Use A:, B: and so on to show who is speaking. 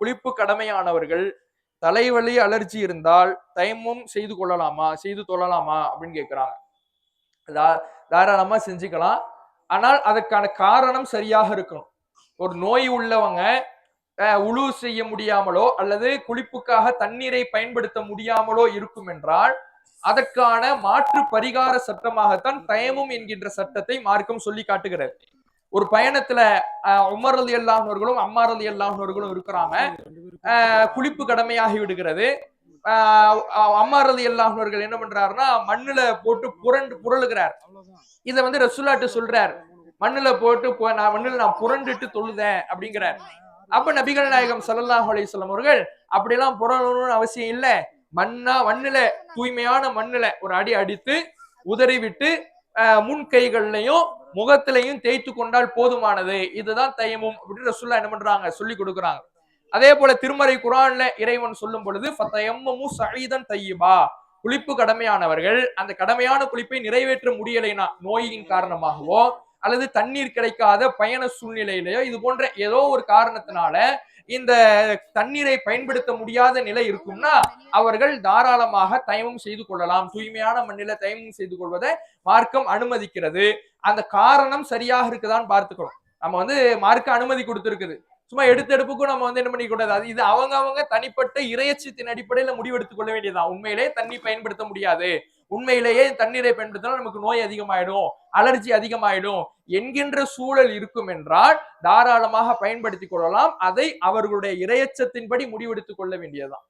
A: குளிப்பு கடமையானவர்கள் தலைவலி அலர்ஜி இருந்தால் தயமும் செய்து கொள்ளலாமா? செய்து கொள்ளலாமா அப்படின்னு கேட்குறாங்க தா- தாராளமா செஞ்சுக்கலாம். ஆனால் அதற்கான காரணம் சரியாக இருக்கணும். ஒரு நோய் உள்ளவங்க அஹ், உழு செய்ய முடியாமலோ அல்லது குளிப்புக்காக தண்ணீரை பயன்படுத்த முடியாமலோ இருக்கும் என்றால் அதற்கான மாற்று பரிகார சட்டமாகத்தான் தயமும் என்கின்ற சட்டத்தை மார்க்கம் சொல்லி காட்டுகிறது. ஒரு பயணத்துல உமர் அலி அல்லாஹர்களும் அம்மார் அலி அல்லாஹர்களும் இருக்கிறாங்க குளிப்பு கடமையாகி விடுகிறது. அம்மார் அலி அல்லாஹர்கள் என்ன பண்றாருன்னா மண்ணுல போட்டு புரண்டு புரளுகிறார். இத வந்து ரசூலாட்டு சொல்றார். மண்ணுல போட்டு நான் மண்ணுல நான் புரண்டுட்டு தொழுதேன் அப்படிங்கிறார். அப்ப நபிகள் நாயகம் ஸல்லல்லாஹு அலைஹி வஸல்லம் அவர்கள் அப்படியெல்லாம் புரளணும்னு அவசியம் இல்ல. மண்ணா மண்ணுல தூய்மையான மண்ணுல ஒரு அடி அடித்து உதறி விட்டு முன் கைகள்லையும் முகத்திலையும் தேய்த்து கொண்டால் போதுமானது. இதுதான் தயமும் அப்படின்னு சொல்ல என்ன பண்றாங்க? சொல்லி கொடுக்குறாங்க. அதே போல திருமறை குரான்ல இறைவன் சொல்லும் பொழுது ஃபத்தயம்மமு சஈதன் தையிபா குளிப்பு கடமையானவர்கள் அந்த கடமையான குளிப்பை நிறைவேற்ற முடியலைனா நோயின் காரணமாகவோ அல்லது தண்ணீர் கிடைக்காத பயண சூழ்நிலையிலையோ இது போன்ற ஏதோ ஒரு காரணத்தினால இந்த தண்ணீரை பயன்படுத்த முடியாத நிலை இருக்கும்னா அவர்கள் தாராளமாக தயமம் செய்து கொள்ளலாம். தூய்மையான மண்ணில தயமம் செய்து கொள்வதை மார்க்கம் அனுமதிக்கிறது. அந்த காரணம் சரியாக இருக்குதான்னு பார்த்துக்கணும். நம்ம வந்து மார்க்க அனுமதி கொடுத்துருக்குது. சும்மா எடுத்த எடுப்புக்கும் நம்ம வந்து என்ன பண்ணிக்க கூடாது அது இது அவங்க அவங்க தனிப்பட்ட இறையச்சத்தின் அடிப்படையில முடிவெடுத்துக் கொள்ள வேண்டியதுதான். உண்மையிலே தண்ணி பயன்படுத்த முடியாது. உண்மையிலேயே தண்ணீரை பயன்படுத்தினா நமக்கு நோய் அதிகமாயிடும் அலர்ஜி அதிகமாயிடும் என்கின்ற சூழல் இருக்கும் என்றால் தாராளமாக பயன்படுத்திக் கொள்ளலாம். அதை அவர்களுடைய இரையச்சத்தின்படி முடிவெடுத்துக் கொள்ள வேண்டியதுதான்.